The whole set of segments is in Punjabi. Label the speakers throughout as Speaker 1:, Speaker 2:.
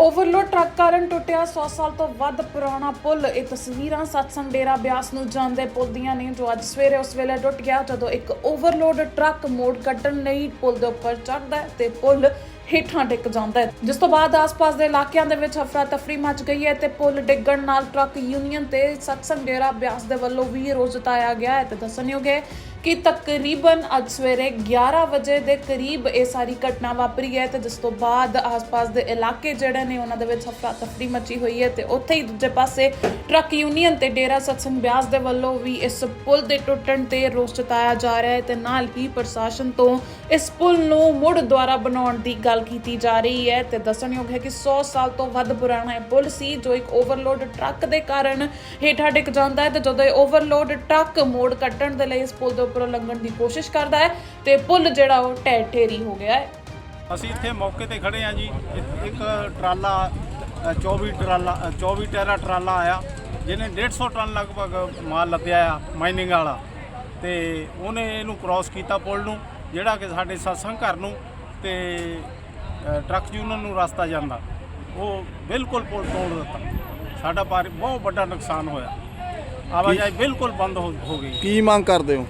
Speaker 1: ਓਵਰਲੋਡ ਟਰੱਕ ਕਾਰਨ ਟੁੱਟਿਆ 100 ਸਾਲ ਤੋਂ ਵੱਧ ਪੁਰਾਣਾ ਪੁਲ। ਇਹ ਤਸਵੀਰਾਂ ਸਤਸੰਗ ਡੇਰਾ ਬਿਆਸ ਨੂੰ ਜਾਂਦੇ ਪੁਲ ਦੀਆਂ ਨੇ, ਜੋ ਅੱਜ ਸਵੇਰੇ ਉਸ ਵੇਲੇ ਟੁੱਟ ਗਿਆ, ਜਦੋਂ ਇੱਕ ਓਵਰਲੋਡ ਟਰੱਕ ਮੋੜ ਕੱਟਣ ਲਈ ਪੁਲ ਦੇ ਉੱਪਰ ਚੜ੍ਹਦਾ ਹੈ ਤੇ ਪੁਲ ਹੇਠਾਂ ਡਿੱਗ ਜਾਂਦਾ ਹੈ। ਜਿਸ ਤੋਂ ਬਾਅਦ ਆਸ-ਪਾਸ ਦੇ ਇਲਾਕਿਆਂ ਦੇ ਵਿੱਚ ਹਫਰਾ ਤਫਰੀ ਮਚ ਗਈ ਹੈ ਤੇ ਪੁਲ ਡਿੱਗਣ ਨਾਲ ਟਰੱਕ ਯੂਨੀਅਨ ਤੇ ਸਤਸੰਗ ਡੇਰਾ ਬਿਆਸ ਦੇ ਵੱਲੋਂ ਵੀ ਰੋਸ ਜਤਾਇਆ ਗਿਆ ਹੈ। ਤੇ ਦੱਸਣਯੋਗ ਹੈ ਕਿ ਤਕਰੀਬਨ ਅੱਜ ਸਵੇਰੇ 11 ਵਜੇ ਦੇ ਕਰੀਬ ਇਹ ਸਾਰੀ ਘਟਨਾ ਵਾਪਰੀ ਹੈ ਤੇ ਜਿਸ ਤੋਂ ਬਾਅਦ ਆਸ-ਪਾਸ ਦੇ ਇਲਾਕੇ ਜਿਹੜੇ ਨੇ ਉਹਨਾਂ ਦੇ ਵਿੱਚ ਹਫਰਾ ਤਫਰੀ ਮਚੀ ਹੋਈ ਹੈ ਤੇ ਉੱਥੇ ਹੀ ਦੂਜੇ ਪਾਸੇ ਟਰੱਕ ਯੂਨੀਅਨ ਤੇ ਡੇਰਾ ਸਤਸੰਗ ਬਿਆਸ ਦੇ ਵੱਲੋਂ ਵੀ ਇਸ ਪੁਲ ਦੇ ਟੁੱਟਣ ਤੇ ਰੋਸ ਜਤਾਇਆ ਜਾ ਰਿਹਾ ਹੈ ਤੇ ਨਾਲ ਹੀ ਪ੍ਰਸ਼ਾਸਨ ਤੋਂ ਇਸ ਪੁਲ ਨੂੰ ਮੁੜ ਦੁਆਰਾ ਬਣਾਉਣ ਦੀ ਗੱਲ ਕੀਤੀ ਜਾ ਰਹੀ ਹੈ ਤੇ ਦੱਸਣਯੋਗ ਹੈ ਕਿ 100 ਸਾਲ ਤੋਂ ਵੱਧ ਪੁਰਾਣਾ ਇਹ ਪੁਲ ਸੀ, ਜੋ ਇੱਕ ਓਵਰਲੋਡ ਟਰੱਕ ਦੇ ਕਾਰਨ ਹੇਠਾਂ ਡਿੱਗ ਜਾਂਦਾ ਹੈ ਤੇ ਜਦੋਂ ਇਹ ਓਵਰਲੋਡ ਟਰੱਕ ਮੋੜ ਕੱਟਣ ਦੇ ਲਈ ਇਸ ਪੁਲ ਦੇ ਉੱਪਰੋਂ ਲੰਘਣ ਦੀ ਕੋਸ਼ਿਸ਼ ਕਰਦਾ ਹੈ ਤੇ ਪੁਲ ਜਿਹੜਾ ਉਹ ਢਹਿ ਢੇਰੀ ਹੋ ਗਿਆ ਹੈ।
Speaker 2: ਅਸੀਂ ਇੱਥੇ ਮੌਕੇ ਤੇ ਖੜੇ ਆ ਜੀ। ਇੱਕ- ਟਰਾਲਾ ਅ, 24 ਟਰਾਲਾ ਅ, 24 ਟੈਰਾ ਟਰਾਲਾ ਆਇਆ ਜਿਹਨੇ 150 ਟਨ ਲਗਭਗ ਮਾਲ ਲੱਦਿਆ ਆ ਮਾਈਨਿੰਗ ਵਾਲਾ। ਤੇ ਉਹਨੇ ਇਹਨੂੰ ਕ੍ਰਾਸ ਕੀਤਾ ਪੁਲ ਨੂੰ ਜਿਹੜਾ ਕਿ ਸਾਡੇ ਸਤਸੰਗ ਘਰ ਨੂੰ ਤੇ ਟਰੱਕ ਯੂਨੀਅਨ ਨੂੰ ਰਸਤਾ ਜਾਂਦਾ। ਉਹ ਬਿਲਕੁਲ ਪੁਲ ਤੋੜ ਦਿੱਤਾ। ਸਾਡਾ ਬਹੁਤ ਵੱਡਾ ਨੁਕਸਾਨ ਹੋਇਆ। ਆਵਾਜਾਈ ਬਿਲਕੁਲ ਬੰਦ ਹੋ ਹੋ ਗਈ।
Speaker 3: ਕੀ ਮੰਗ ਕਰਦੇ ਹੋ?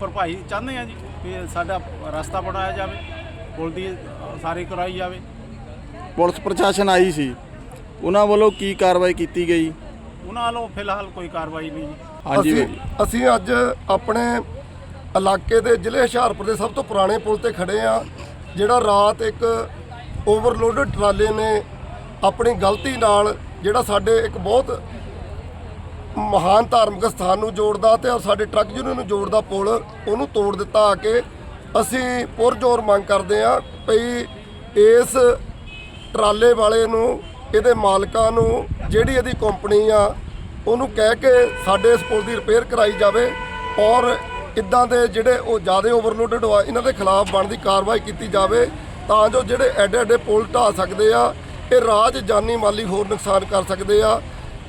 Speaker 2: ਭਰਪਾਈ ਚਾਹੁੰਦੇ ਆ ਜੀ ਵੀ ਸਾਡਾ ਰਸਤਾ ਬਣਾਇਆ ਜਾਵੇ ਪੁਲ ਦੀ ਸਾਰੀ ਕਰਾਈ ਜਾਵੇ।
Speaker 3: ਪੁਲਿਸ ਪ੍ਰਸ਼ਾਸਨ ਆਈ ਸੀ। ਉਹਨਾਂ ਵੱਲੋਂ ਕੀ ਕਾਰਵਾਈ ਕੀਤੀ ਗਈ?
Speaker 2: ਉਹਨਾਂ ਵੱਲੋਂ ਫਿਲਹਾਲ ਕੋਈ ਕਾਰਵਾਈ ਨਹੀਂ ਜੀ।
Speaker 3: ਹਾਂਜੀ
Speaker 4: ਅਸੀਂ ਅੱਜ ਆਪਣੇ ਇਲਾਕੇ ਦੇ ਜ਼ਿਲ੍ਹੇ ਹੁਸ਼ਿਆਰਪੁਰ ਦੇ ਸਭ ਤੋਂ ਪੁਰਾਣੇ ਪੁਲ ਤੇ ਖੜੇ ਆ ਜਿਹੜਾ ਰਾਤ ਇੱਕ ਓਵਰਲੋਡਡ ਟਰਾਲੇ ਨੇ ਆਪਣੀ ਗਲਤੀ ਨਾਲ ਜਿਹੜਾ ਸਾਡੇ ਇੱਕ ਬਹੁਤ ਮਹਾਨ ਧਾਰਮਿਕ ਸਥਾਨ ਨੂੰ ਜੋੜਦਾ ਤੇ ਔਰ ਸਾਡੇ ਟਰੱਕ ਯੂਨੀਅਨ ਨੂੰ ਜੋੜਦਾ ਪੁਲ, ਉਹਨੂੰ ਤੋੜ ਦਿੱਤਾ ਆ ਕੇ ਅਸੀਂ ਪੁਰਜੋਰ ਮੰਗ ਕਰਦੇ ਆ ਭਈ ਇਸ ਟਰਾਲੇ ਵਾਲੇ ਨੂੰ, ਇਹਦੇ ਮਾਲਕਾਂ ਨੂੰ, ਜਿਹੜੀ ਇਹਦੀ ਕੰਪਨੀ ਆ, ਉਹਨੂੰ ਕਹਿ ਕੇ ਸਾਡੇ ਇਸ ਪੁਲ ਦੀ ਰਿਪੇਅਰ ਕਰਾਈ ਜਾਵੇ ਔਰ ਇਦਾਂ ਦੇ ਜਿਹੜੇ ਉਹ ਜ਼ਿਆਦਾ ਓਵਰਲੋਡਡ ਆ, ਇਹਨਾਂ ਦੇ ਖਿਲਾਫ ਬਣਦੀ ਕਾਰਵਾਈ ਕੀਤੀ ਜਾਵੇ ਤਾਂ ਜੋ ਜਿਹੜੇ ਐਡੇ ਐਡੇ ਪੁਲ ਢਾਹ ਸਕਦੇ ਆ, ਇਹ ਰਾਜ ਜਾਨੀ ਮਾਲੀ ਹੋਰ ਨੁਕਸਾਨ ਕਰ ਸਕਦੇ ਆ।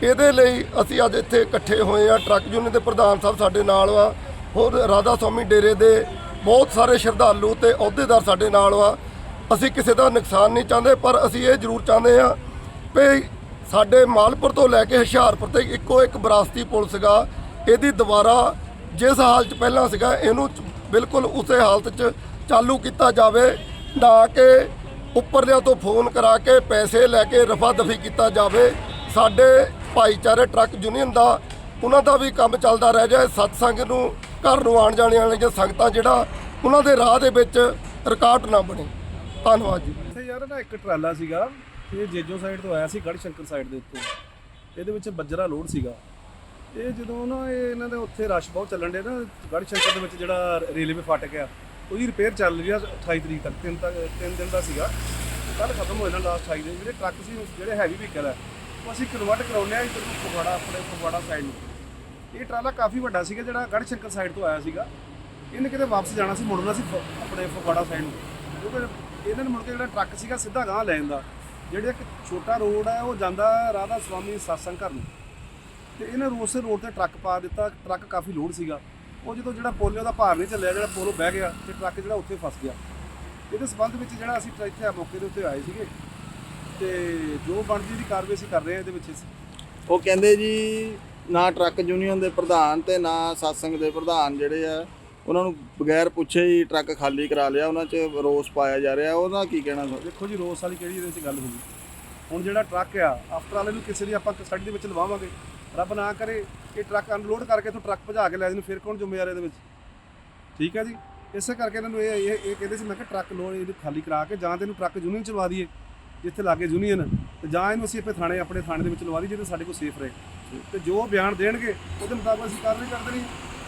Speaker 4: ਇਹਦੇ ਲਈ ਅਸੀਂ ਅੱਜ ਇੱਥੇ ਇਕੱਠੇ ਹੋਏ ਆ ਟਰੱਕ ਯੂਨੀਅਨ ਦੇ ਪ੍ਰਧਾਨ ਸਾਹਿਬ ਸਾਡੇ ਨਾਲ ਆ ਹੋਰ ਰਾਧਾ ਸਵਾਮੀ ਡੇਰੇ ਦੇ ਬਹੁਤ ਸਾਰੇ ਸ਼ਰਧਾਲੂ ਤੇ ਅਹੁਦੇਦਾਰ ਸਾਡੇ ਨਾਲ ਆ ਅਸੀਂ ਕਿਸੇ ਦਾ ਨੁਕਸਾਨ ਨਹੀਂ ਚਾਹੁੰਦੇ, ਪਰ ਅਸੀਂ ਇਹ ਜ਼ਰੂਰ ਚਾਹੁੰਦੇ ਆ ਵੀ ਸਾਡੇ ਮਾਲਪੁਰ ਤੋਂ ਲੈ ਕੇ ਹੁਸ਼ਿਆਰਪੁਰ ਤੱਕ ਇੱਕੋ ਇੱਕ ਵਿਰਾਸਤੀ ਪੁਲ ਸੀਗਾ। ਇਹਦੀ ਦੁਬਾਰਾ ਜਿਸ ਹਾਲ 'ਚ ਪਹਿਲਾਂ ਸੀਗਾ, ਇਹਨੂੰ ਬਿਲਕੁਲ ਉਸੇ ਹਾਲਤ 'ਚ ਚਾਲੂ ਕੀਤਾ ਜਾਵੇ। ਨਾ ਕਿ ਉੱਪਰਲਿਆਂ ਤੋਂ ਫੋਨ ਕਰਾ ਕੇ ਪੈਸੇ ਲੈ ਕੇ ਰਫਾ ਦਫੀ ਕੀਤਾ ਜਾਵੇ। ਸਾਡੇ ਭਾਈਚਾਰੇ ਟਰੱਕ ਯੂਨੀਅਨ ਦਾ, ਉਹਨਾਂ ਦਾ ਵੀ ਕੰਮ ਚੱਲਦਾ ਰਹਿ ਜਾਏ ਸਤਸੰਗ ਨੂੰ, ਘਰ ਨੂੰ ਆਉਣ ਜਾਣ ਵਾਲੀਆਂ ਸੰਗਤਾਂ ਜਿਹੜਾ, ਉਹਨਾਂ ਦੇ ਰਾਹ ਦੇ ਵਿੱਚ ਰਿਕਾਰਡ ਨਾ ਬਣੇ। ਧੰਨਵਾਦ ਜੀ।
Speaker 5: ਇੱਥੇ ਯਾਰ ਨਾ ਇੱਕ ਟਰਾਲਾ ਸੀਗਾ, ਇਹ ਜੇਜੋ ਸਾਈਡ ਤੋਂ ਆਇਆ ਸੀ ਗੜ ਸ਼ੰਕਰ ਸਾਈਡ ਦੇ ਉੱਤੋਂ। ਇਹਦੇ ਵਿੱਚ ਬੱਜਰਾ ਲੋਡ ਸੀਗਾ। ਇਹ ਜਦੋਂ ਨਾ ਇਹ ਇਹਨਾਂ ਦੇ ਉੱਥੇ ਰਸ਼ ਬਹੁਤ ਚੱਲਣ ਦੇ ਨਾ ਗੜ੍ਹ ਸ਼ੰਕਰ ਦੇ ਵਿੱਚ ਜਿਹੜਾ ਰੇਲਵੇ ਫਾਟਕ ਆ, ਉਹਦੀ ਰਿਪੇਅਰ ਚੱਲ ਰਹੀ ਆ 28 ਤਰੀਕ ਤੱਕ, ਤਿੰਨ ਤੱਕ, ਤਿੰਨ ਦਿਨ ਦਾ ਸੀਗਾ। ਕੱਲ ਖਤਮ ਹੋ ਜਾਣਾ ਲਾਸਟ 28 ਦੇ ਜਿਹੜੇ ਟਰੱਕ ਸੀ, ਜਿਹੜੇ ਹੈਵੀ ਵਹੀਕਲ ਆ ਉਹ ਅਸੀਂ ਕਨਵਰਟ ਕਰਾਉਂਦੇ ਆ ਇੱਧਰ ਨੂੰ ਫਗਵਾੜਾ, ਆਪਣੇ ਫਗਵਾੜਾ ਸਾਈਡ ਨੂੰ। ਇਹ ਟਰਾਲਾ ਕਾਫੀ ਵੱਡਾ ਸੀਗਾ, ਜਿਹੜਾ ਗੜਸ਼ੰਕਰ ਸਾਈਡ ਤੋਂ ਆਇਆ ਸੀਗਾ। ਇਹਨੇ ਕਿਤੇ ਵਾਪਸ ਜਾਣਾ ਸੀ, ਮੁੜਨਾ ਸੀ ਫ- ਆਪਣੇ ਫਗਵਾੜਾ ਸਾਈਡ ਨੂੰ। ਕਿਉਂਕਿ ਇਹਨਾਂ ਨੇ ਮੁੜ ਕੇ ਜਿਹੜਾ ਟਰੱਕ ਸੀਗਾ, ਸਿੱਧਾ ਗਾਂਹ ਲੈ ਜਾਂਦਾ। ਜਿਹੜਾ ਇੱਕ ਛੋਟਾ ਰੋਡ ਹੈ, ਉਹ ਜਾਂਦਾ ਰਾਧਾ ਸਵਾਮੀ satsang ਘਰ ਨੂੰ। ਤੇ ਇਹਨੇ ਉਸੇ ਰੋਡ ਤੇ ਟਰੱਕ ਪਾ ਦਿੱਤਾ, ਟਰੱਕ ਕਾਫੀ ਲੋਡ ਸੀਗਾ। ਉਹ ਜਦੋਂ ਜਿਹੜਾ ਪੋਲਿਓ ਦਾ ਭਾਰ ਨਹੀਂ ਚੱਲਿਆ, ਜਿਹੜਾ ਪੋਲੋ ਬਹਿ ਗਿਆ, ਤੇ ਟਰੱਕ ਜਿਹੜਾ ਉੱਥੇ ਫਸ ਗਿਆ। ਇਹਦੇ ਸਬੰਧ ਵਿੱਚ ਜਿਹੜਾ ਅਸੀਂ ਟ- ਇੱਥੇ ਆ ਮੌਕੇ ਦੇ ਉੱਤੇ ਆਏ ਸੀਗੇ। ਤੇ ਜੋ ਬਣਦੀ ਦੀ ਕਾਰਵਾਈ ਅਸੀਂ ਕਰ ਰਹੇ ਹਾਂ ਇਹਦੇ ਵਿੱਚ
Speaker 3: ਉਹ ਕਹਿੰਦੇ ਜੀ ਨਾ ਟਰੱਕ ਯੂਨੀਅਨ ਦੇ ਪ੍ਰਧਾਨ ਤੇ ਨਾ satsang ਦੇ ਪ੍ਰਧਾਨ ਜਿਹੜੇ ਆ ਉਹਨਾਂ ਨੂੰ ਬਗੈਰ ਪੁੱਛੇ ਹੀ ਟਰੱਕ ਖਾਲੀ ਕਰਾ ਲਿਆ ਉਹਨਾਂ 'ਚ ਰੋਸ ਪਾਇਆ ਜਾ ਰਿਹਾ। ਉਹਦਾ ਕੀ ਕਹਿਣਾ ਸਰ?
Speaker 5: ਦੇਖੋ ਜੀ ਰੋਸ ਵਾਲੀ ਕਿਹੜੀ ਇਹਦੇ ਵਿੱਚ ਗੱਲ ਹੋਈ ਹੁਣ ਜਿਹੜਾ ਟਰੱਕ ਆ ਆਫਟਰ ਵਾਲੇ ਨੂੰ ਕਿਸੇ ਦੀ ਆਪਾਂ ਕਸਟਡੀ ਦੇ ਵਿੱਚ ਲਵਾਵਾਂਗੇ। ਰੱਬ ਨਾ ਕਰੇ ਇਹ ਟਰੱਕ ਅਨਲੋਡ ਕਰਕੇ ਇੱਥੋਂ ਟਰੱਕ ਭਜਾ ਕੇ ਲੈ ਜਾਣ ਫਿਰ ਕੌਣ ਜ਼ਿੰਮੇਵਾਰ ਇਹਦੇ ਵਿੱਚ? ਠੀਕ ਹੈ ਜੀ? ਇਸੇ ਕਰਕੇ ਇਹਨਾਂ ਨੂੰ ਇਹ ਇਹ ਇਹ ਕਹਿੰਦੇ ਸੀ ਮੈਂ ਕਿ ਟਰੱਕ ਲੋਡ ਇਹਨੂੰ ਖਾਲੀ ਕਰਾ ਕੇ ਜਾਂ ਤੇ ਇਹਨੂੰ ਟਰੱਕ ਯੂਨੀਅਨ ਚ ਲਵਾ ਦਈਏ। ਜਿੱਥੇ ਲਾਗੇ ਯੂਨੀਅਨ, ਤੇ ਜਾਂ ਇਹਨੂੰ ਅਸੀਂ ਆਪਣੇ ਥਾਣੇ ਆਪਣੇ ਥਾਣੇ ਦੇ ਵਿੱਚ ਲਵਾ ਦੀ ਜਿੱਥੇ ਸਾਡੇ ਕੋਲ ਸੇਫ ਰਹੇ। ਤੇ ਜੋ ਬਿਆਨ ਦੇਣਗੇ, ਉਹਦੇ ਮੁਤਾਬਕ ਅਸੀਂ ਕਾਰਵਾਈ ਕਰਦੇ ਨਹੀਂ